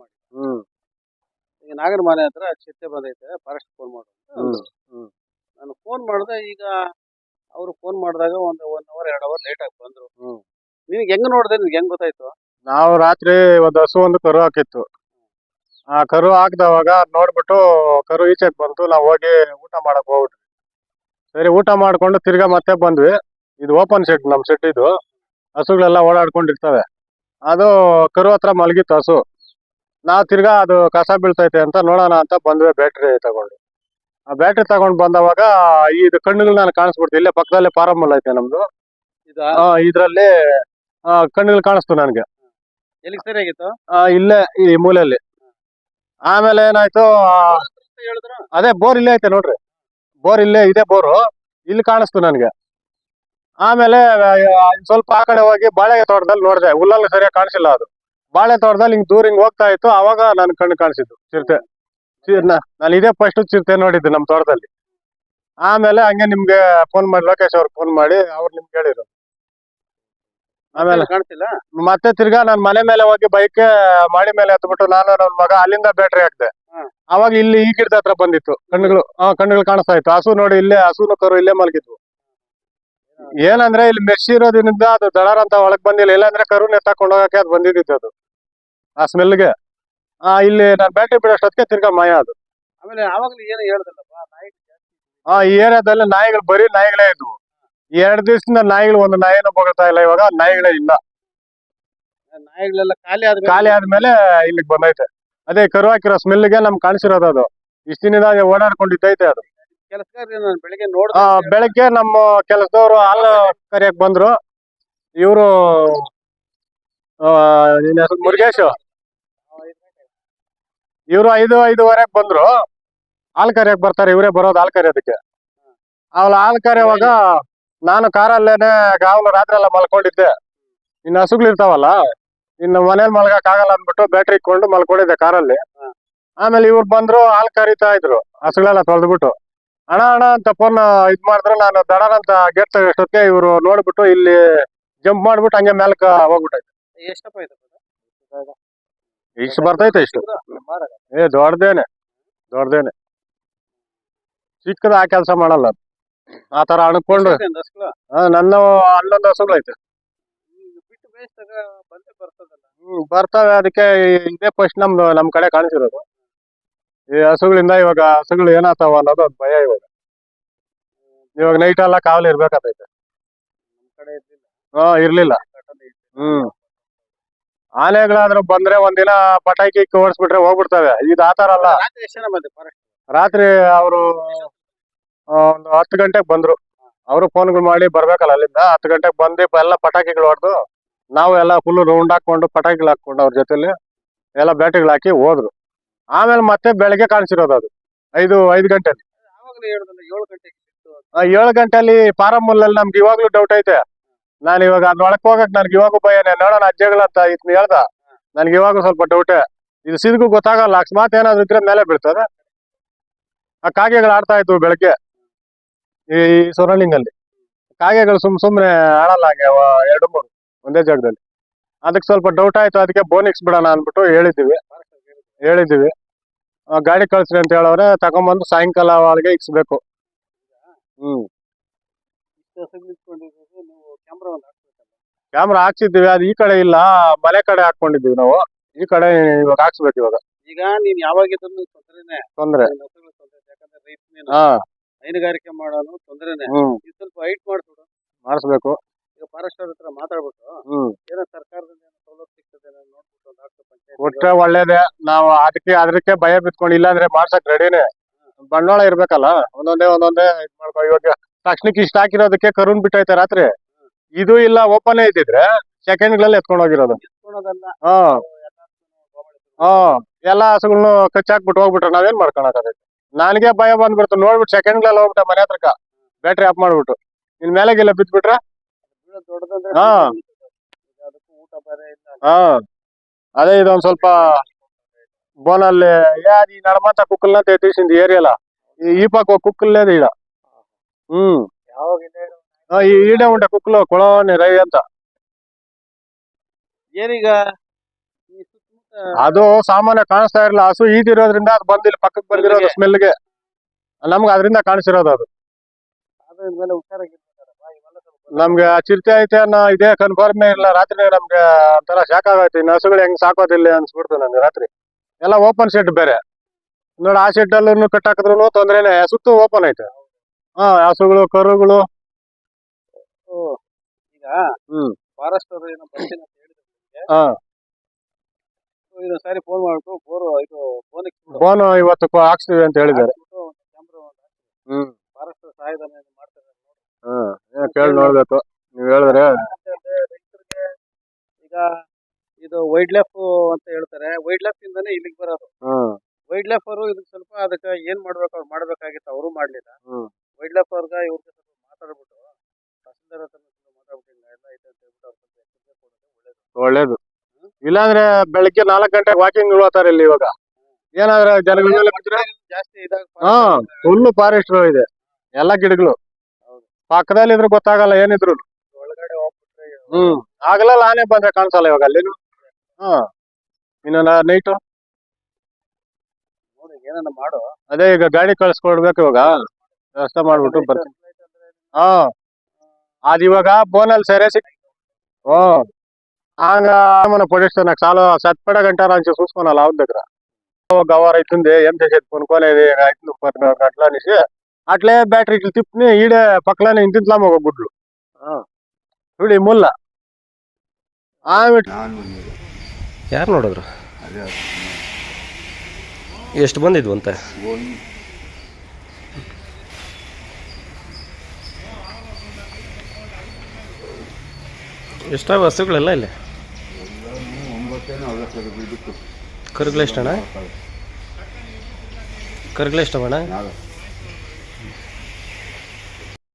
ಮಾಡಿ ಹ್ಮ್. ಈಗ ನಾಗರ ಮನೆ ಹತ್ರ ಚಿಟ್ಟೆ ಬಂದೈತೆ ಫಾರೆಸ್ಟ್ ಫೋನ್ ಮಾಡು ನಾನು ಫೋನ್ ಮಾಡಿದೆ ಈಗ ಅವರು ಫೋನ್ ಮಾಡಿದಾಗ ಒಂದು ಒನ್ ಅವರ್ ಎರಡು ಅವರ್ ಲೇಟ್ ಆಗಿ ಬಂದ್ರು. ನಿನಗೆ ಹೆಂಗ್ ನೋಡಿದೆ ನಿನ್ಗೆ ಹೆಂಗ್ ಗೊತ್ತಾಯ್ತು? ನಾವು ರಾತ್ರಿ ಒಂದು ಹಸು ಒಂದು ಕರು ಹಾಕಿತ್ತು. ಆ ಕರು ಹಾಕ್ದವಾಗ ನೋಡ್ಬಿಟ್ಟು ಕರು ಈಚೆಗೆ ಬಂತು ನಾವು ಹೋಗಿ ಊಟ ಮಾಡಕ್ ಹೋಗ್ಬಿಟ್ವಿ. ಸರಿ ಊಟ ಮಾಡ್ಕೊಂಡು ತಿರ್ಗಾ ಮತ್ತೆ ಬಂದ್ವಿ. ಇದು ಓಪನ್ ಸೆಟ್ ನಮ್ ಶೆಡ್ ಇದು. ಹಸುಗಳೆಲ್ಲ ಓಡಾಡ್ಕೊಂಡಿರ್ತವೆ. ಅದು ಕರು ಹತ್ರ ಮಲಗಿತ್ತು ಹಸು. ನಾವು ತಿರ್ಗಾ ಅದು ಕಸ ಬೀಳ್ತೈತೆ ಅಂತ ನೋಡೋಣ ಅಂತ ಬಂದ್ವಿ ಬ್ಯಾಟ್ರಿ ತಗೊಂಡು. ಆ ಬ್ಯಾಟ್ರಿ ತಗೊಂಡ್ ಬಂದವಾಗ ಇದು ಕಣ್ಣುಗಳು ನಾನು ಕಾಣಿಸ್ಬಿಡ್ತು. ಇಲ್ಲೇ ಪಕ್ಕದಲ್ಲೇ ಫಾರಮ್ ಐತೆ ನಮ್ದು. ಇದ್ರಲ್ಲಿ ಕಣ್ಣುಗಳು ಕಾಣಿಸ್ತು ನನಗೆ. ಎಲ್ಲಿಗೆ ಇಲ್ಲೇ ಈ ಮೂಲೆಯಲ್ಲಿ. ಆಮೇಲೆ ಏನಾಯ್ತು ಅದೇ ಬೋರ್ ಇಲ್ಲೇ ಐತೆ ನೋಡ್ರಿ. ಬೋರ್ ಇಲ್ಲೇ ಇದೆ ಬೋರು. ಇಲ್ಲಿ ಕಾಣಿಸ್ತು ನನ್ಗೆ. ಆಮೇಲೆ ಸ್ವಲ್ಪ ಆ ಕಡೆ ಹೋಗಿ ಬಾಳೆಗೆ ತೋಟದಲ್ಲಿ ನೋಡಿದೆ. ಹುಲ್ಲಲ್ಲಿ ಸರಿಯಾಗಿ ಕಾಣಿಸಿಲ್ಲ ಅದು. ಬಾಳೆ ತೋಟದಲ್ಲಿ ಹಿಂಗ್ ದೂರ ಹಿಂಗ್ ಹೋಗ್ತಾ ಇತ್ತು ಅವಾಗ ನನ್ ಕಣ್ಣು ಕಾಣಿಸಿದ್ದು ಚಿರತೆ. ನಾನು ಇದೇ ಫಸ್ಟ್ ಚಿರತೆ ನೋಡಿದ್ದು ನಮ್ಮ ತೋಟದಲ್ಲಿ. ಆಮೇಲೆ ಹಂಗೆ ನಿಮ್ಗೆ ಫೋನ್ ಮಾಡಿ ಲೋಕೇಶ್ ಅವ್ರಿಗೆ ಫೋನ್ ಮಾಡಿ ಅವ್ರು ನಿಮ್ಗೆ ಹೇಳಿದ್ರು. ಆಮೇಲೆ ಕಾಣ್ತಿಲ್ಲ ಮತ್ತೆ ತಿರ್ಗಾ ನಾನ್ ಮನೆ ಮೇಲೆ ಹೋಗಿ ಬೈಕ್ ಮಾಡಿ ಮೇಲೆ ಹತ್ಬಿಟ್ಟು ನಾನು ನನ್ನ ಮಗ ಅಲ್ಲಿಂದ ಬ್ಯಾಟ್ರಿ ಹಾಕ್ದೆ. ಅವಾಗ ಇಲ್ಲಿ ಈ ಗಿಡದ ಹತ್ರ ಬಂದಿತ್ತು. ಕಣ್ಣುಗಳು ಹಾ ಕಣ್ಣುಗಳು ಕಾಣಿಸ್ತಾ ಇತ್ತು. ಹಸು ನೋಡಿ ಇಲ್ಲೇ ಹಸುನು ಕರು ಇಲ್ಲೇ ಮಲಗಿದ್ವು. ಏನಂದ್ರೆ ಇಲ್ಲಿ ಮೆಸ್ಸಿ ಇರೋದ್ರಿಂದ ಅದು ದಳಾರ ಅಂತ ಒಳಗ್ ಬಂದಿಲ್ಲ. ಇಲ್ಲಾಂದ್ರೆ ಕರುನ ಎತ್ತಾಕೊಂಡು ಹೋಗಕ್ಕೆ ಅದು ಬಂದಿದ್ದಿತ್ತು ಅದು. ಆ ಸ್ಮೆಲ್ಗೆ ಆ ಇಲ್ಲಿ ನಾನು ಬ್ಯಾಟ್ರಿ ಬಿಡೋಷ್ಟೊತ್ತಿಗೆ ತಿರ್ಗಾ ಮಾಯ ಅದು. ಆಮೇಲೆ ಆವಾಗಲೂ ಏನು ಹೇಳ್ದಲ್ಲಪ್ಪ ನಾಯಿ ಆ ಈ ಏರಿಯಾದಲ್ಲಿ ನಾಯಿಗಳು ಬರೀ ನಾಯಿಗಳೇ ಇದ್ವು. ಎರಡು ದಿವಸದಿಂದ ನಾಯಿಗಳು ಒಂದು ನಾಯಿನೂ ಬಗ್ತಾ ಇಲ್ಲ ಇವಾಗ ನಾಯಿಗಳೇ ಇಲ್ಲ. ನಾಯಿಗಳೆಲ್ಲ ಖಾಲಿ ಆದ್ರೆ ಖಾಲಿ ಆದ್ಮೇಲೆ ಇಲ್ಲಿಗೆ ಬಂದೈತೆ. ಅದೇ ಕರು ಹಾಕಿರೋ ಸ್ಮೆಲ್ಗೆ ನಮ್ಗೆ ಕಾಣಿಸಿರೋದು ಅದು. ಇಷ್ಟು ದಿನದಾಗ ಓಡಾಡ್ಕೊಂಡಿದ್ದೈತೆ ಅದು. ಬೆಳಿಗ್ಗೆ ಬೆಳಗ್ಗೆ ನಮ್ಮ ಕೆಲಸದವರು ಹಾಲು ಕರಿಯಕ್ ಬಂದ್ರು. ಇವರು ಮುರುಗೇಶ್? ಇವರು ಐದು, ಐದುವರೆಗೆ ಬಂದ್ರು. ಹಾಲು ಕರಿಯಕ್ ಬರ್ತಾರೆ, ಇವರೇ ಬರೋದು ಹಾಲು ಕರಿಯೋದಕ್ಕೆ ಅವ್ಳು ಹಾಲು ಕರೆಯುವಾಗ ನಾನು ಕಾರಲ್ಲೇನೆ ಅವನು ರಾತ್ರಿ ಎಲ್ಲ ಮಲ್ಕೊಂಡಿದ್ದೆ. ಇನ್ನು ಹಸುಗಳಿರ್ತಾವಲ್ಲ ಇನ್ನು ಮನೇಲಿ ಮಲ್ಗಕ್ ಆಗಲ್ಲ ಅಂದ್ಬಿಟ್ಟು ಬ್ಯಾಟ್ರಿ ಇಟ್ಕೊಂಡು ಮಲ್ಕೊಂಡಿದ್ದೆ ಕಾರಲ್ಲಿ. ಆಮೇಲೆ ಇವ್ರು ಬಂದ್ರು, ಹಾಲ್ ಕರಿತಾ ಇದ್ರು, ಹಸುಗಳೆಲ್ಲ ತೊಳೆದ್ಬಿಟ್ಟು. ಅಣ್ಣ ಅಣ್ಣ, ಅಂತ ಫೋನ್ ಇದ್ ಮಾಡಿದ್ರು. ನಾನು ದಡನ ಗೆಟ್ ಗೇಟ್ ತೆಗೆಷ್ಟೊತ್ತಿಗೆ ಇವರು ನೋಡ್ಬಿಟ್ಟು ಇಲ್ಲಿ ಜಂಪ್ ಮಾಡ್ಬಿಟ್ಟು ಹಂಗೆ ಮೇಲ್ಕ ಹೋಗ್ಬಿಟ್ಟೈತೆ. ಎಷ್ಟಪ್ಪ ಇಷ್ಟು ಬರ್ತೈತೆ ಇಷ್ಟು? ಏ ದೊಡ್ಡದೇನೆ. ದೊಡ್ಡದೇನೆ. ಚಿಕ್ಕದ ಆ ಕೆಲಸ ಮಾಡಲ್ಲ. ಆ ತರ ಅಣ್ಕೊಂಡು ಆ, ನನ್ನ ಹನ್ನೊಂದು ಬಂದೇ ಬರ್ತದಲ್ಲ ಹ್ಮ್ ಬರ್ತವೆ. ಅದಕ್ಕೆ ಇದೇ ಫಸ್ಟ್ ನಮ್ದು ನಮ್ ಕಡೆ ಕಾಣಿಸಿರೋದು. ಈ ಹಸುಗಳಿಂದ ಇವಾಗ ಹಸುಗಳು ಏನಾಗ್ತಾವ ಅನ್ನೋದು ಒಂದು ಭಯ ಇವಾಗ. ಇವಾಗ ನೈಟ್ ಎಲ್ಲ ಕಾವಲು ಇರ್ಬೇಕಾತೈತೆ. ಹ ಕಡೆ ಇರ್ಲಿಲ್ಲ. ಹಾ ಇರ್ಲಿಲ್ಲ. ಹ್ಮ್. ಆನೆಗಳಾದ್ರೂ ಬಂದ್ರೆ ಒಂದಿನ ಪಟಾಕಿ ಓಡಿಸ್ಬಿಟ್ರೆ ಹೋಗ್ಬಿಡ್ತವೆ. ಇದು ಆತರ ಅಲ್ಲ. ರಾತ್ರಿ ಅವರು ಒಂದು ಹತ್ತು ಗಂಟೆಗೆ ಬಂದ್ರು. ಅವರು ಫೋನ್ಗಳು ಮಾಡಿ ಬರ್ಬೇಕಲ್ಲ ಅಲ್ಲಿಂದ. ಹತ್ತು ಗಂಟೆಗೆ ಬಂದು ಎಲ್ಲ ಪಟಾಕಿಗಳು ಹೊಡೆದು ನಾವು ಎಲ್ಲ ಫುಲ್ ರೌಂಡ್ ಹಾಕೊಂಡು ಪಟಾಕಿಗಳು ಹಾಕೊಂಡು ಅವ್ರ ಜೊತೆಲಿ ಎಲ್ಲ ಬ್ಯಾಟ್ರಿಗಳು ಹಾಕಿ ಹೋದ್ರು. ಆಮೇಲೆ ಮತ್ತೆ ಬೆಳಗ್ಗೆ ಕಾಣಿಸಿರೋದು ಅದು. ಐದು ಐದು ಗಂಟೆಲಿ. ಏಳು ಗಂಟೆಲಿ ಪಾರಮುಲ್ಲಲ್ಲಿ ನಮ್ಗೆ ಇವಾಗ್ಲೂ ಡೌಟ್ ಐತೆ. ನಾನು ಇವಾಗ ಅದ್ ಒಳಕ್ ಹೋಗಕ್ ನನ್ಗೆ ಇವಾಗೂ ಭಯ ನೋಡೋಣ ಅಜ್ಜಗಳಂತ ಇದ್ನ ಹೇಳ್ದ? ನನ್ಗೆ ಇವಾಗ ಸ್ವಲ್ಪ ಡೌಟೇ ಇದು ಸಿದ್ಗೂ ಗೊತ್ತಾಗಲ್ಲ, ಅಕಸ್ಮಾತ್ ಏನಾದ್ರು ಇದ್ರೆ ಮೇಲೆ ಬೀಳ್ತದೆ. ಆ ಕಾಗೆಗಳು ಆಡ್ತಾ ಇದ್ವು ಬೆಳಗ್ಗೆ. ಈ ಸರೌಂಡಿಂಗ್ ಅಲ್ಲಿ. ಕಾಗೆಗಳು ಸುಮ್ ಸುಮ್ನೆ ಆಡಲ್ಲ ಹಂಗೆ ಎರಡು ಮೂರು, ಒಂದೇ ಜಾಗದಲ್ಲಿ. ಅದಕ್ಕೆ ಸ್ವಲ್ಪ ಡೌಟ್ ಆಯ್ತು, ಅದಕ್ಕೆ ಬೋನಿಕ್ಸ್ ಬಿಡೋಣ ಅಂದ್ಬಿಟ್ಟು ಹೇಳಿದ್ದೀವಿ. ಹೇಳಿದ್ದೀವಿ. ಗಾಡಿ ಕಳ್ಸ್ರಿ ಅಂತ ಹೇಳವ್ರೆ, ತಗೊಂಬಂದು ಸಾಯಂಕಾಲ ಒಳಗೆ ಇಕ್ಸ್ಬೇಕು ಹ್ಮ್ ಇಷ್ಟು ಹಸುಗಳು ನಿಂತ್ಕೊಂಡಿರೋದು ನೀವು ಕ್ಯಾಮ್ರಾ ಹಾಕ್ಸಿದ್ವಿ ಹಾಕ್ಸಿದ್ದೀವಿ ಅದು ಈ ಕಡೆ ಇಲ್ಲ ಮನೆ ಕಡೆ ಹಾಕೊಂಡಿದ್ವಿ ನಾವು. ಈ ಕಡೆ ಇವಾಗ ಹಾಕ್ಸ್ಬೇಕು ಇವಾಗ. ಈಗ ನೀನ್ ಯಾವಾಗಿದ್ರು ತೊಂದರೆನೆ ತೊಂದ್ರೆ. ನಿನ್ ಹಸುಗಳು ತೊಂದ್ರೆ ಯಾಕಂದ್ರೆ ರೈತ ನೀನು ಹಾ. ಹೈನುಗಾರಿಕೆ ಮಾಡೋನು ತೊಂದ್ರೆನೆ. ಹ್ಮ್. ಇದು ಸ್ವಲ್ಪ ಹೈಟ್ ಮಾಡ್ಬಿಡು ಮಾಡಿಸ್ಬೇಕು. ಈಗ ಫಾರೆಸ್ಟ್ ಹತ್ರ ಮಾತಾಡ್ಬಿಟ್ಟು ಹ್ಮ್. ಏನೋ ಸರ್ಕಾರದಿಂದ ಏನೋ ಸವಲತ್ತು ಸಿಗ್ತದೆ ಏನೋ ನೋಡ್ಬಿಟ್ಟು ಒಂದು ಹಾಕ್ತು ಪಂಚಾಯತ್ ಕೊಟ್ರೆ ಒಳ್ಳೇದೇ. ನಾವು ಅದಕ್ಕೆ ಅದಕ್ಕೆ ಭಯ ಬಿತ್ಕೊಂಡು ಇಲ್ಲಾಂದ್ರೆ ಮಾಡ್ಸಕ್ ರೆಡಿನೇ ಬಂಡವಾಳ ಇರ್ಬೇಕಲ್ಲ ಒಂದೊಂದೇ ಒಂದೊಂದೇ ಇದ್ ಮಾಡ್ಕೊ ಇವಾಗ ತಕ್ಷಣಕ್ಕೆ ಇಷ್ಟ ಹಾಕಿರೋದಕ್ಕೆ ಕರುಣ್ ಬಿಟ್ಟೈತೆ ರಾತ್ರಿ. ಇದು ಇಲ್ಲ ಓಪನ್ ಇದ್ದಿದ್ರೆ ಸೆಕೆಂಡ್ಗಳಲ್ಲಿ ಎತ್ಕೊಂಡು ಹೋಗಿರೋದು. ಹಾ. ಹಾ ಎಲ್ಲಾ ಹಸುಗಳ್ನು ಕಚ್ಚಾಕ್ಬಿಟ್ಟು ಹೋಗ್ಬಿಟ್ರೆ ನಾವೇನ್ ಮಾಡ್ಕೊಳಕಾಗೈತೆ ನನಗೆ ಭಯ ಬಂದ್ಬಿಡ್ತು ನೋಡ್ಬಿಟ್ಟು ಸೆಕೆಂಡ್ಗಳಲ್ಲಿ ಹೋಗ್ಬಿಟ್ಟ ಮನೆ ಹತ್ರಕ ಬ್ಯಾಟ್ರಿ ಆಫ್ ಮಾಡ್ಬಿಟ್ಟು. ಇನ್ ಮೇಲೆಗೆಲ್ಲ ಬಿದ್ಬಿಟ್ರ? ಹಾ. ಹಾ. ಅದೇ ಇದೊಂದ್ ಸ್ವಲ್ಪ ಬೋನಲ್ಲಿ ಯಾರು ಈ ನಡಮಾತ ಕುಕ್ಕಲ್ನ ತೇತೀಸಿಂದ ಏರಿಯಲ್ಲ. ಈ ಪಾಕ್ ಕುಕ್ಕಲ್ಲೇ ಇಡ ಹ್ಮ್. ಯಾವಾಗ ఈడే ఉండే కుక్కలు కుళని రై ಅಂತ ಏನೀಗ ಈ ಸುತ್ತಮುತ್ತ ಅದು ಸಾಮಾನ್ಯ ಕಾಣಿಸ್ತಾ ಇರಲಿಲ್ಲ ಹಸು ಈದಿರೋದ್ರಿಂದ ಅದು ಬಂದಿಲ್ಲ ಪಕ್ಕಕ್ಕೆ ಬಂದಿರೋದು ಸ್ಮೆಲ್ಗೆ ನಮ್ಗೆ ಅದರಿಂದ ಕಾಣಿಸಿರೋದು ಅದು ಅದ್ರ ಮೇಲೆ ಹುಷಾರಾಗಿರ್ಬೇಕಲ್ಲಪ್ಪ ಇವೆಲ್ಲ ಸ್ವಲ್ಪ ನಮ್ಗೆ ಆ ಚಿರತೆ ಐತೆ ಅನ್ನೋ ಇದೇ ಕನ್ಫರ್ಮೇ ಇಲ್ಲ ರಾತ್ರಿ ನಮ್ಗೆ ಒಂಥರ ಶಾಕ್ ಆಗೈತೆ ಇನ್ನು ಹಸುಗಳು ಹೆಂಗ್ ಸಾಕೋದಿಲ್ಲ ಅನ್ಸ್ಬಿಡ್ತು ನಮ್ಗೆ ರಾತ್ರಿ ಎಲ್ಲ ಓಪನ್ ಶೆಡ್ ಬೇರೆ ನೋಡಿ ಆ ಶೆಡ್ ಅಲ್ಲೂ ಕಟ್ಟಾಕಿದ್ರು ತೊಂದ್ರೆನೆ ಸುತ್ತು ಓಪನ್ ಐತೆ ಹಾ ಹಸುಗಳು ಕರುಗಳು ಓ, ಈಗ ಹ್ಮ್. ಫಾರೆಸ್ಟ್ ಅವರು ಏನೋ ಬರ್ತೀನಿ ಅಂತ ಹೇಳಿದ್ರು ನಿಮ್ಗೆ. ಹಾ. So, ಇದೊಂದ್ ಸಾರಿ ಫೋನ್ ಮಾಡ್ಬಿಟ್ಟು ಬೋರ್ ಇದು ಫೋನ್ ಫೋನ್ ಇವತ್ತು ಕೊ- ಹಾಕ್ಸ್ತೀವಿ ಅಂತ ಹೇಳಿದ್ದಾರೆ. ಹ್ಮ್. ಫಾರೆಸ್ಟ್ ಸಹಾಯಧನ ಏನು ಮಾಡ್ತಾರೆ. ಹ್ಮ್ ಏನ್ ಕೇಳಿ ನೋಡ್ಬೇಕು. ನೀವ್ ಹೇಳಿದ್ರೆ. ರೈತರಿಗೆ ಈಗ ಇದು ವೈಲ್ಡ್ ಲೈಫ್ ಅಂತ ಹೇಳ್ತಾರೆ. ವೈಲ್ಡ್ ಲೈಫ್ ಇಂದಾನೆ ಇಲ್ಲಿಗೆ ಬರೋದು. ಹ್ಮ್ ವೈಲ್ಡ್ ಲೈಫ್ ಅವರು ಇದಕ್ಕೆ ಸ್ವಲ್ಪ ಅದಕ್ಕೆ ಏನ್ ಮಾಡ್ಬೇಕು ಅವ್ರು ಮಾಡ್ಬೇಕಾಗಿತ್ತು ಅವರು ಮಾಡ್ಲಿಲ್ಲ. ಹ್ಮ್. ವೈಲ್ಡ್ ಲೈಫ್ ಅವ್ರಿಗೆ ಇವ್ರಿಗೆ ಸ್ವಲ್ಪ ಮಾತಾಡ್ಬಿಟ್ಟು ಒಳ್ಳೇದು. ಇಲ್ಲಾಂದ್ರೆ ಬೆಳಿಗ್ಗೆ ನಾಲ್ಕು ಗಂಟೆಗೆ ವಾಕಿಂಗ್ ಹೋಗ್ತಾರೆ ಇಲ್ಲಿ ಇವಾಗ. ಏನಾದ್ರೆ ಜನಗಳ ಮೇಲೆ ಬಿದ್ರೆ ಹಾ ಫುಲ್ ಫಾರೆಸ್ಟ್ ಇದೆ. ಎಲ್ಲಾ ಗಿಡಗಳು. ಪಕ್ಕದಲ್ಲಿ ಇದ್ರು ಗೊತ್ತಾಗಲ್ಲ ಏನಿದ್ರು. ಹ್ಮ್. ಆಗಲ್ಲ ಆನೆ ಬಂದ್ರೆ ಕಾಣಿಸಲ್ಲ ಇವಾಗ ಅಲ್ಲಿ. ಹ್ಮ್ ಇನ್ನ ನೈಟು ಅದೇ ಈಗ ಗಾಡಿ ಕಳ್ಸ್ಕೊಡ್ಬೇಕು ಇವಾಗ. ವ್ಯವಸ್ಥೆ ಮಾಡ್ಬಿಟ್ಟು ಬರ್ತೀನಿ. ಹಾ. ಅದ್ ಇವಾಗ ಬೋನಲ್ಲಿ ಸೆರೆ ಸಿಕ್ ಓ ಹಂಗ మన పొడిస్తే నాకు చాలా సత్పడ గంట నుంచి చూసుకోవాలి ఆవుల దగ్గర గవర్ అవుతుంది ఏం చేసేది కొనుక్కోలేదు ఇక అవుతుంది పది గంటల అనేసి అట్లే బ్యాటరీ ఇట్లా తిప్పి ఈడే పక్కనే ఇంటింట్లాము ఒక గుడ్లు చూడు ఈ ముల్ల ఆమె ಯಾರು ನೋಡಿದ್ರು ಅದೇ ಎಷ್ಟು ಬಂದಿದ್ವು ಅಂತ ಎಷ್ಟಾವ ಹಸುಗಳೆಲ್ಲ ಇಲ್ಲಿ. ಒಂಬತ್ತೇನೋ ಅವತ್ತು